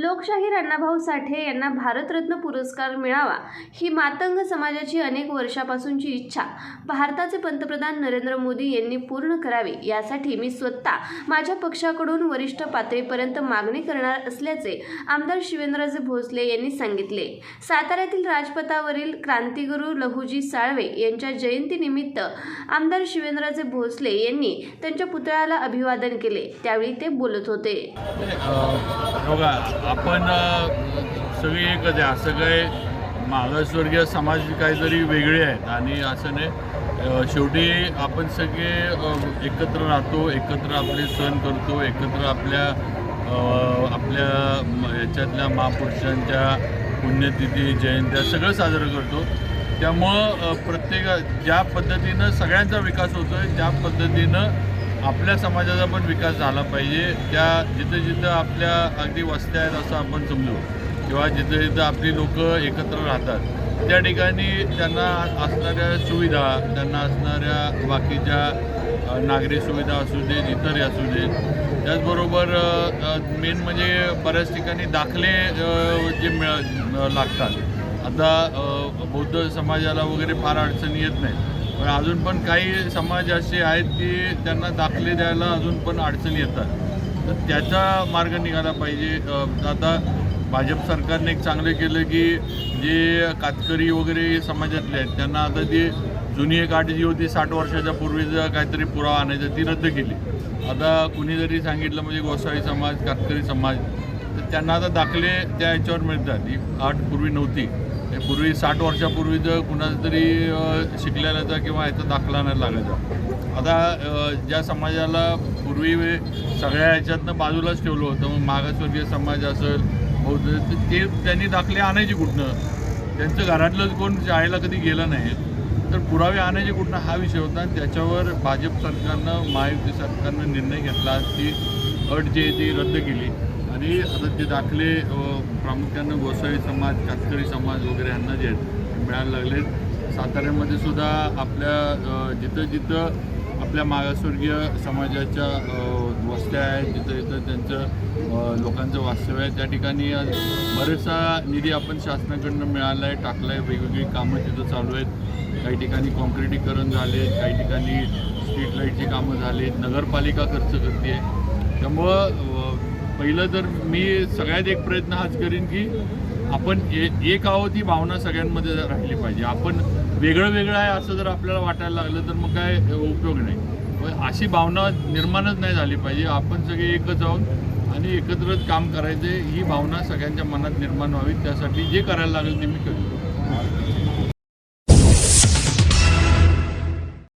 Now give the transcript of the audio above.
लोकशाहीर अण्णाभाऊ साठे यांना भारतरत्न पुरस्कार मिळावा ही मातंग समाजाची अनेक वर्षापासूनची इच्छा. भारताचे पंतप्रधान नरेंद्र मोदी यांनी पूर्ण करावी यासाठी मी स्वतः माझ्या पक्षाकडून वरिष्ठ पातळीपर्यंत मागणी करणार असल्याचे आमदार शिवेंद्रजे भोसले यांनी सांगितले. साताऱ्यातील राजपथावरील क्रांतिगुरू लहुजी साळवे यांच्या जयंतीनिमित्त आमदार शिवेंद्रजे भोसले यांनी त्यांच्या पुतळ्याला अभिवादन केले. त्यावेळी ते बोलत होते. आपण सगळी एकच आहे असं मागासवर्गीय समाज काहीतरी वेगळे आहेत आणि असं नाही. शेवटी आपण सगळे एकत्र राहतो एकत्र आपले सण करतो एकत्र आपल्या आपल्या याच्यातल्या महापुरुषांच्या पुण्यतिथी जयंत्या सगळं साजरं करतो. त्यामुळं अ, प्रत्येक ज्या पद्धतीनं सगळ्यांचा विकास होतो आहे त्या पद्धतीनं आपल्या समाजाचा पण विकास झाला पाहिजे. त्या जिथं जिथं आपल्या अगदी वस्त्या आहेत असं आपण समजू किंवा जिथं जिथं आपली लोक एकत्र राहतात त्या ठिकाणी त्यांना असणाऱ्या सुविधा त्यांना असणाऱ्या बाकीच्या नागरी सुविधा असू देत इतर असू देत त्याचबरोबर मेन म्हणजे बऱ्याच ठिकाणी दाखले जे मिळ लागतात. आता बौद्ध समाजाला वगैरे फार अडचणी येत नाही पण अजून पण काही समाज असे आहेत की त्यांना दाखले द्यायला अजून पण अडचणी येतात. तर त्याचा मार्ग निघाला पाहिजे. आता भाजप सरकारने एक चांगलं केलं की जे कातकरी वगैरे समाजातले आहेत त्यांना आता जी जुनी एक आठ जी होती साठ वर्षाच्या पूर्वीचा काहीतरी पुरावा आणायचा ती रद्द केली. आता कुणी जरी सांगितलं म्हणजे गोसावी समाज कातकरी समाज तर त्यांना आता दाखले त्या ह्याच्यावर मिळतात. ही आठ पूर्वी नव्हती. पूर्वी साठ वर्षापूर्वी जर कुणाचा तरी शिकलेल्याचा किंवा याचा दाखला नाही लागायचा आता ज्या समाजाला पूर्वी सगळ्या ह्याच्यातनं बाजूलाच ठेवलं होतं मग मागासवर्गीय समाज असेल बौद्ध तर ते त्यांनी दाखले आणायचे कुठनं? त्यांचं घरातलंच कोण शाळेला कधी गेलं नाही तर पुरावे आणायचे कुठनं? हा विषय होता. आणि त्याच्यावर भाजप सरकारनं महायुती सरकारनं निर्णय घेतला ती अट जी आहे ती रद्द केली. आणि आता ते दाखले प्रामुख्यानं गोसावी समाज कातकरी समाज वगैरे यांना जे आहेत मिळायला लागलेत. साताऱ्यामध्ये सुद्धा आपल्या जिथं जिथं आपल्या मागासवर्गीय समाजाच्या वस्त्या आहेत जिथं जिथं त्यांचं लोकांचं वास्तव्य आहे त्या ठिकाणी बरेचसा निधी आपण शासनाकडनं मिळाला आहे टाकला आहे वेगवेगळी कामं तिथं चालू आहेत. काही ठिकाणी कॉन्क्रिटीकरण झाले काही ठिकाणी स्ट्रीट लाईटची कामं झाली नगरपालिका खर्च करते त्यामुळं पहिलं तर मी सगळ्यात एक प्रयत्न हाच करीन की आपण ए एक आहोत ही भावना सगळ्यांमध्ये राहिली पाहिजे. आपण वेगळं वेगळं आहे असं जर आपल्याला वाटायला लागलं तर मग काय उपयोग नाही. अशी भावना निर्माणच नाही झाली पाहिजे. आपण सगळे एकच आहोत आणि एकत्रच काम करायचे ही भावना सगळ्यांच्या मनात निर्माण व्हावी. त्यासाठी जे करायला लागेल ते मी करू